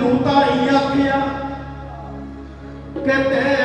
ਮਜਨੂ ਤਾਂ ਹੀ ਆਖਿਆ। ਕਿ ਤੈ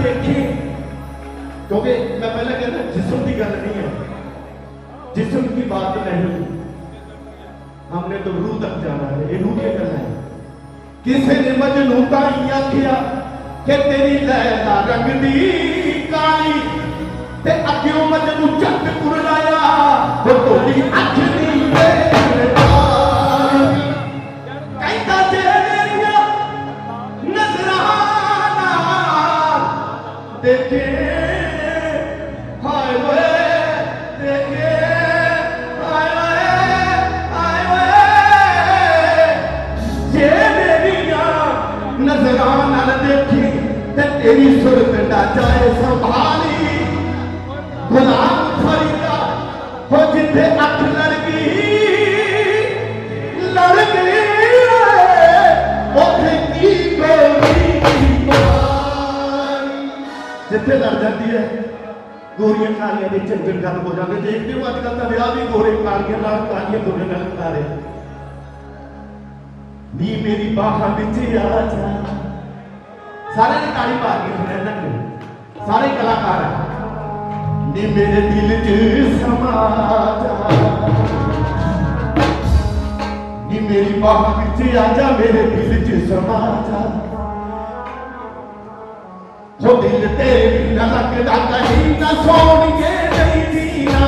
ਦੇਖੇ ਕਿਉਂਕਿ ਮੈਂ ਪਹਿਲਾਂ ਕਹਿੰਦਾ ਜਿਸਮ ਦੀ ਗੱਲ ਨਹੀਂ ਹੈ जिस्म की बात नहीं हमने तो रूह तक जाना है ये रूह की गल है ਕਿਸੇ ਨੇ ਮਜਨੂ ਤਾਂ ਹੀ ਆਖਿਆ ਕਿ ਤੇਰੀ ਲੈਦਾ ਰੰਗ ਦੀ ਕਾਲੀ ਤੇ ਅੱਗਿਓਂ ਮਜਨੂ ਝੱਟ ਕੁਰਲਾਇਆ ਉਹ ਤੁਹਾਡੀ ਅੱਖ ਸੁਰਤ ਦਾ ਜਾਏ ਸੰਭਾਲੀ ਗੁਲਾਮ ਫਰੀਦਾ ਹੋ ਜਿੱਥੇ ਅੱਖ ਲੜ ਗਈ ਲੜ ਗਈ ਉਥੇ ਕੀ ਗੋਰੀ ਪਾਈ ਜਿੱਥੇ ਲੜ ਜਾਂਦੀ ਹੈ ਗੋਰੀਆਂ ਕਾਲੀਆਂ ਦੇ ਝੰਡੜ ਗੱਲ ਹੋ ਜਾਂਦੇ ਦੇਖਦੇ ਹੋ ਅੱਜ ਕੱਲ੍ਹ ਤਾਂ ਵਿਆਹ ਵੀ ਗੋਰੇ ਕਾਲੀਆਂ ਨਾਲ ਕਾਲੀਆਂ ਗੋਰੇ ਨਾਲ ਕਰਾ ਰਹੇ ਨੀ ਮੇਰੀ ਬਾਹਾਂ ਵਿੱਚ ਆ ਜਾ ਸਾਰੇ ਸਾਰੇ ਕਲਾਕਾਰ। ਹੈ ਨੀ ਮੇਰੇ ਦਿਲ 'ਚ ਸਮਾ ਜਾ ਨੀ ਮੇਰੀ ਬਾਹਾਂ ਵਿੱਚ ਆ ਜਾ, ਮੇਰੇ ਦਿਲ 'ਚ ਸਮਾ ਜਾ ਹੋ ਦਿਲ ਤੇਰੇ ਬਿਨਾ ਲੱਗਦਾ, ਕਹੀਂ ਨਾ ਸੋਣੀਏ ਨਹੀਂ ਜੀਣਾ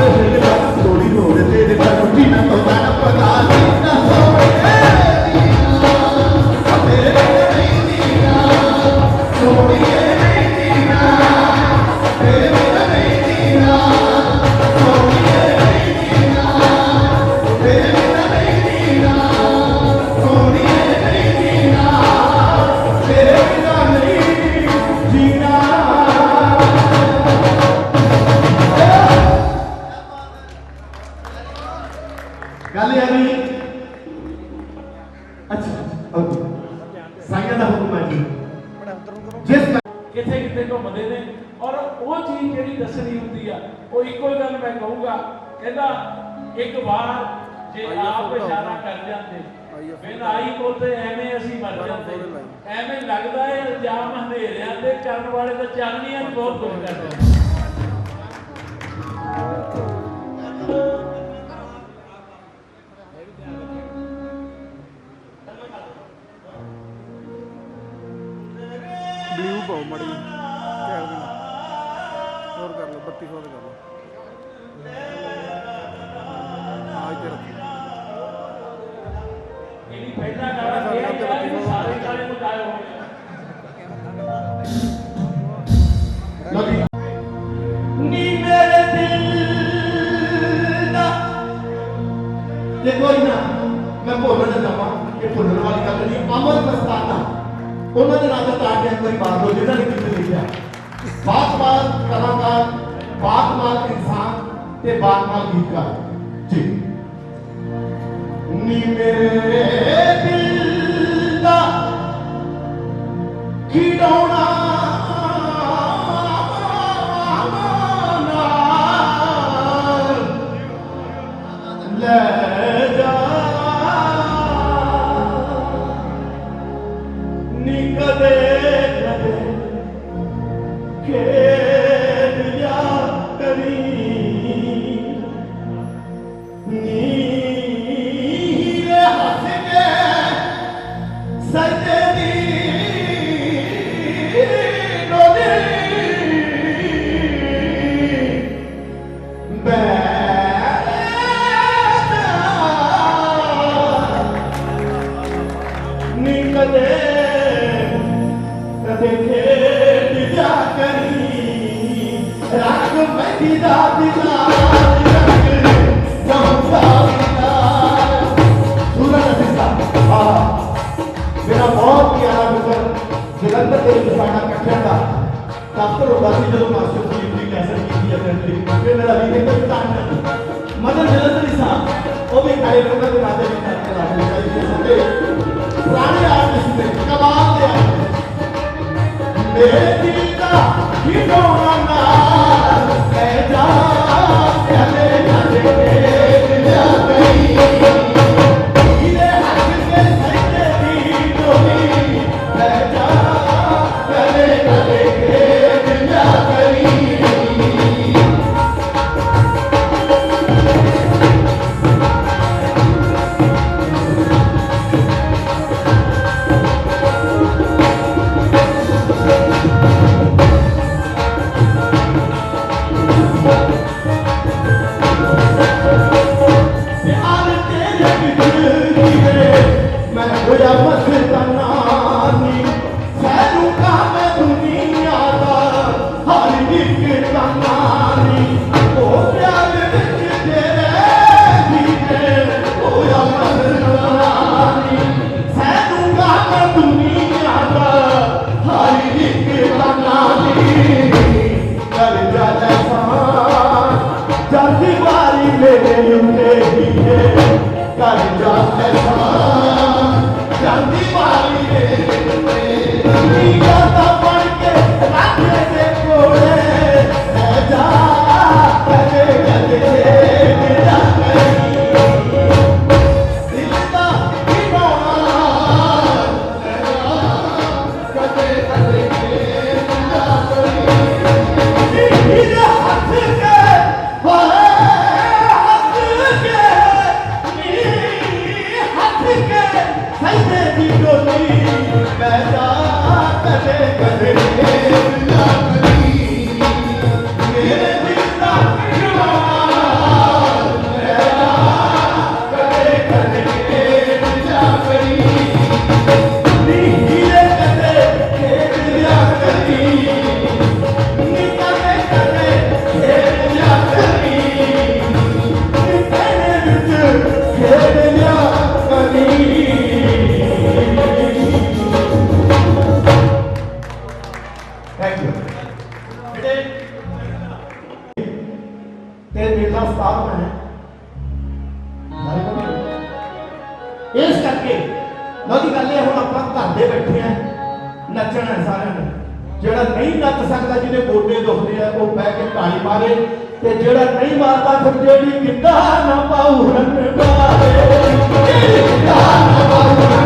ਕਰੂ ਦੱਸਣੀ ਹੁੰਦੀ ਆ। ਉਹ ਇੱਕੋ ਹੀ ਗੱਲ ਮੈਂ ਕਹੂੰਗਾ। ਕਹਿੰਦਾ ਇੱਕ ਵਾਰ ਜੇ ਆਪ ਇਸ਼ਾਰਾ ਕਰ ਜਾਂਦੇ ਬਿਨ ਆਈ ਬੋਲਦੇ ਐਵੇਂ ਅਸੀਂ ਮਰ ਜਾਂਦੇ। ਐਵੇਂ ਲੱਗਦਾ ਹੈ ਇਲਜ਼ਾਮ ਹਨੇਰਿਆਂ ਤੇ ਕਰਨ ਵਾਲੇ ਤਾਂ ਚਾਨਣੀਆਂ ਬਹੁਤ ਕੁਝ ਕਰਦੇ 3200 ਦੇ ਕਰ ਲਓ ਆਜ ਤੇ ਰੱਖੀ। ਇਹਦੀ ਪਹਿਲਾ ਗਾਣਾ ਇਹ ਹੈ ਕਿ ਸਾਰੇ ਕਾਲੇ ਨੂੰ ਆਇਓ ਲਵੀ ਤੇ ਕੋਈ ਨਾ ਮੈਂ ਭੁੱਲਣ ਨਾ ਜਾਵਾਂ ਇਹ ਭੁੱਲਣ ਵਾਲੀ ਗੱਲ ਨਹੀਂ, ਅਮਰ ਮਸਤਾਨਾ ਉਹਨਾਂ ਦੇ ਨਾਲ ਤਾਂ ਆ ਕੇ ਕੋਈ ਬਾਤ ਹੋ ਜਿਹਨਾਂ ਨੇ ਕਿਤੇ ਲਿਖਿਆ। ਬਾਤ ਬਾਤ ਕਰਾਂ ਇਨਸਾਨ ਤੇ ਬਾਤ-ਬਾਤ ਗੀਤਕਾਰ ਜੀ ਨੀ ਮੇਰੇ ਦਫ਼ਤਰ ਹੁੰਦਾ ਜਦੋਂ ਮਾਸਟਰ ਸੁਨੀਲ ਦੀ ਕੈਸਟ ਕੀਤੀ ਜਾਂਦੀ ਫਿਰ ਮੇਰਾ ਵੀ ਇੱਕ ਤਾਂ ਮਦਨ ਜਲੰਧਰੀ ਸਾਹਿਬ ਉਹ ਵੀ ਕਾਇ ਦੇ ਰਾਜੇ ਵੀ ਕਰਕੇ ਰਾਜੇ ਚਾਹੀਦੇ ਪੁਰਾਣੇ ਆਰਟਿਸਟ ਨੇ ਕਮਾਲ ਦੇ ਆਰਟਿਸਟ ਮੇਰੇ ਦਿਲ ਦਾ ਖਿਡੌਣਾ ਨਾ ਲੈ ਤੇ ਮੇਰਾ ਸਟਾਫ ਹੈ। ਇਸ ਕਰਕੇ ਲੋਕੀ ਗੱਲ ਇਹ ਹੁਣ ਆਪਾਂ ਘਰ ਦੇ ਬੈਠੇ ਆ ਨੱਚਣਾ ਸਾਰਿਆਂ ਨੇ। ਜਿਹੜਾ ਨਹੀਂ ਨੱਚ ਸਕਦਾ ਜਿਹਦੇ ਗੋਡੇ ਦੁਖਦੇ ਆ ਉਹ ਬਹਿ ਕੇ ਤਾੜੀ ਮਾਰੇ। ਤੇ ਜਿਹੜਾ ਨਹੀਂ ਮਾਰਦਾ ਫਿਰ ਜਿਹੜੀ ਗਿੱਧਾ ਨਾ ਪਾਉ ਬਾਰੇ ਜਿਹੜੀ ਗਿੱਧਾ ਨਾ ਪਾਉ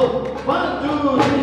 Oh.